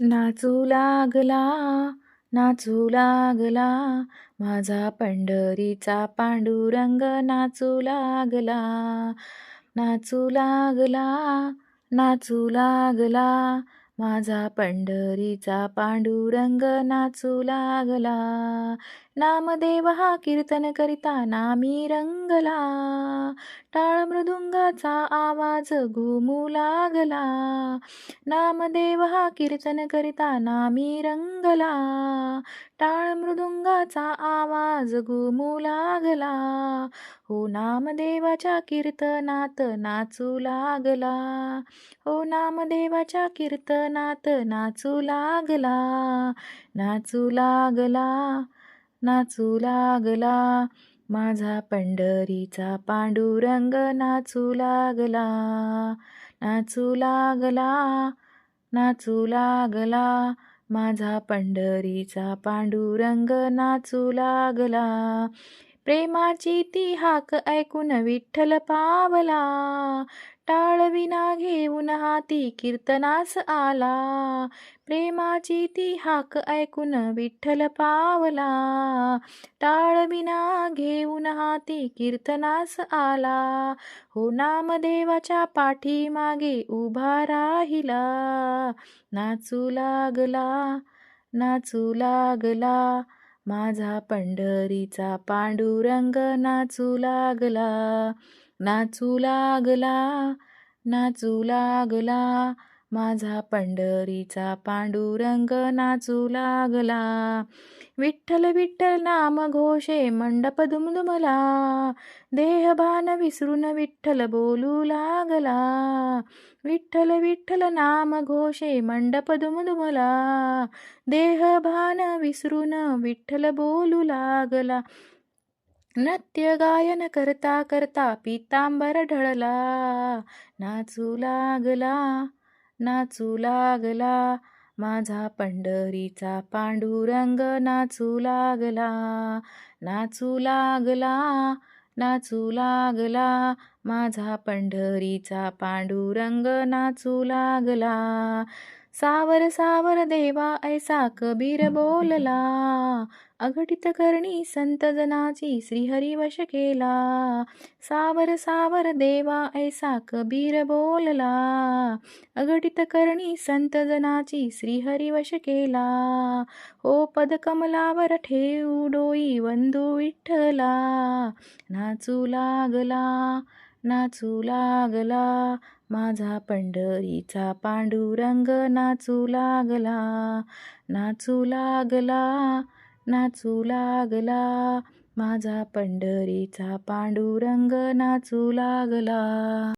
नाचू लागला नाचू लागला. माझा पंढरीचा पांडुरंग नाचू लागला नाचू लागला नाचू लागला. माझा पंढरीचा पांडुरंग नाचू लागला. नामदेव हा कीर्तन करिता नामी रंगला. टाळ मृदुंगाचा आवाज घुमू लागला. नामदेव हा कीर्तन करिता नामी रंगला. टाळ मृदुंगाचा आवाज घुमू लागला. हो नामदेवाच्या कीर्तनात नाचू लागला. हो नामदेवाच्या कीर्तनात नाचू लागला. नाचू लागला नाचू लागला. माझा पंढरीचा पांडुरंग नाचू लागला. नाचू लागला नाचू लागला. माझा पंढरीचा पांडुरंग नाचू लागला. प्रेमाची ती हाक ऐकून विठ्ठल पावला. टाळविना घेऊन हाती कीर्तनास आला. प्रेमाची ती हाक ऐकून विठ्ठल पावला. टाळविना घेऊन हाती कीर्तनास आला. हो नामदेवाच्या पाठीमागे उभा राहिला. नाचू लागला नाचू लागला. माझा पंढरीचा पांडुरंग नाचू लागला नाचू लागला नाचू लागला. माझा पंढरीचा पांडुरंग नाचू लागला. विठ्ठल विठ्ठल नाम घोषे मंडप दुमदुमला. देहभान विसरून विठ्ठल बोलू लागला. विठ्ठल विठ्ठल नाम घोषे मंडप दुमदुमला. देहभान विसरून विठ्ठल बोलू लागला. नृत्य गायन करता करता पितांबर ढळला. नाचू लागला. नाचू लागला. माझा पंढरीचा पांडुरंग नाचू लागला. नाचू लागला नाचू लागला. माझा पंढरीचा पांडुरंग नाचू लागला. सावर सावर देवा ऐसा कबीर बोलला. अघटित करणी संत जनाची श्रीहरी वश केला. सावर सावर देवा ऐसा कबीर बोलला. अघटित करणी संत जनाची श्रीहरी वश केला. हो पदकमलावर ठेऊ डोई वंदू विठ्ठला. नाचू लागला. नाचू लागला माझा पंढरीचा पांडुरंग. नाचू लागला नाचू लागला नाचू लागला माझा पंढरीचा पांडुरंग. नाचू लागला.